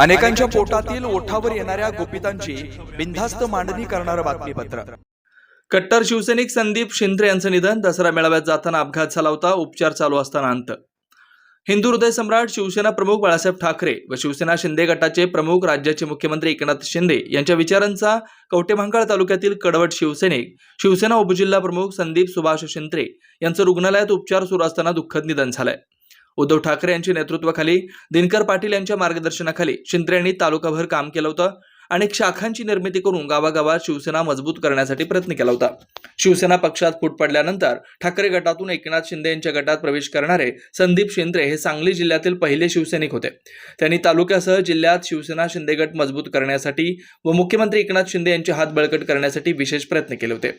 अनेकांच्या पोटातील ओठावर येणाऱ्या गोपितांची बिनधास्त मांडणी करणारं बातमीपत्र. कट्टर शिवसैनिक संदीप शिंद्रे यांचं निधन दसरा मेळाव्यात जाताना अपघात झाला होता उपचार चालू असताना अंत. हिंदू हृदय सम्राट शिवसेना प्रमुख बाळासाहेब ठाकरे व शिवसेना शिंदे गटाचे प्रमुख राज्याचे मुख्यमंत्री एकनाथ शिंदे यांच्या विचारांचा कवटेभांकाळ तालुक्यातील कडवट शिवसैनिक शिवसेना उपजिल्हा प्रमुख संदीप सुभाष शिंत्रे यांचं रुग्णालयात उपचार सुरू असताना दुःखद निधन झालंय. उद्धव ठाकरे यांच्या नेतृत्वाखाली दिनकर पाटील यांच्या मार्गदर्शनाखाली शिंदे यांनी तालुकाभर काम केलं होतं अनेक शाखांची निर्मिती करून गावागावात शिवसेना मजबूत करण्यासाठी प्रयत्न केला होता. शिवसेना पक्षात फूट पडल्यानंतर ठाकरे गटातून एकनाथ शिंदे यांच्या गटात प्रवेश करणारे संदीप शिंद्रे हे सांगली जिल्ह्यातील पहिले शिवसैनिक होते. त्यांनी तालुक्यासह जिल्ह्यात शिवसेना शिंदे गट मजबूत करण्यासाठी व मुख्यमंत्री एकनाथ शिंदे यांचे हात बळकट करण्यासाठी विशेष प्रयत्न केले होते.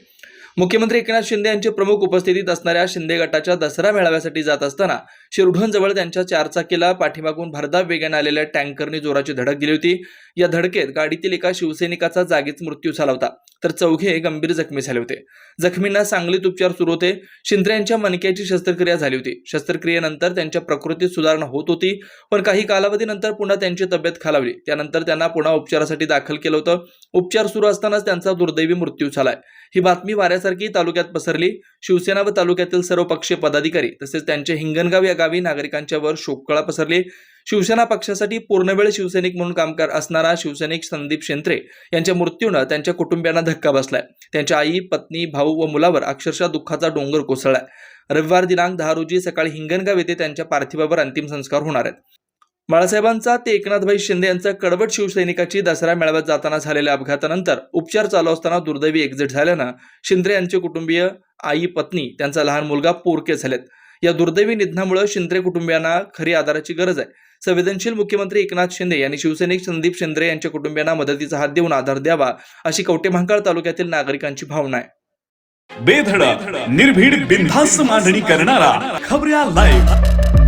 मुख्यमंत्री एकनाथ शिंदे यांचे प्रमुख उपस्थितीत असणाऱ्या शिंदे गटाच्या दसरा मेळाव्यासाठी जात असताना शिरढोणजवळ त्यांच्या चारचाकीला पाठीमागून भरधाव वेगाने आलेल्या टँकरने जोराची धडक दिली होती. या धडकेत गाडीतील एका शिवसैनिकाचा जागीच मृत्यू झाला होता. तर चौघे गंभीर जखमी झाले होते. जखमींना सांगलीत उपचार सुरू होते. शिंद्रे यांच्या मनक्याची शस्त्रक्रिया झाली होती. शस्त्रक्रियेनंतर त्यांच्या प्रकृतीत सुधारणा होत होती पण काही कालावधीनंतर पुन्हा त्यांची तब्येत खालावली. त्यानंतर त्यांना पुन्हा उपचारासाठी दाखल केलं होतं. उपचार सुरू असतानाच त्यांचा दुर्दैवी मृत्यू झालाय. ही बातमी वाऱ्या वाऱ्यासारखी तालुक्यात पसरली. शिवसेना व तालुक्यातील सर्व पक्षीय पदाधिकारी तसेच त्यांचे हिंगणगाव या गावी नागरिकांच्या वर शोककळा पसरली. शिवसेना पक्षासाठी पूर्णवेळ शिवसैनिक म्हणून कामकार असणारा शिवसैनिक संदीप शेंत्रे यांच्या मृत्यूनं त्यांच्या कुटुंबियांना धक्का बसलाय. त्यांच्या आई पत्नी भाऊ व मुलावर अक्षरशः दुःखाचा डोंगर कोसळलाय. रविवार दिनांक दहा रोजी सकाळी हिंगणगाव येथे त्यांच्या पार्थिवावर अंतिम संस्कार होणार आहेत. बाळासाहेबांचा ते एकनाथभाई शिंदे यांचा कडवट शिवसैनिकाची दसरा मेळाव्यात जाताना झालेल्या अपघातानंतर उपचार चालू असताना दुर्दैवी एक्झिट झाल्यानं शिंदे यांचे कुटुंबीय आई पत्नी त्यांचा लहान मुलगा पोरके झालेत. या दुर्दैवी निधनामुळे शिंदे कुटुंबियांना खरी आधाराची गरज आहे. संवेदनशील मुख्यमंत्री एकनाथ शिंदे यांनी शिवसैनिक संदीप शिंदे यांच्या कुटुंबियांना मदतीचा हात देऊन आधार द्यावा अशी कवटेभांकाळ तालुक्यातील नागरिकांची भावना आहे. बेधडक निर्भीड बिनधास्त मांडणी करणारा खबऱ्या लाईव्ह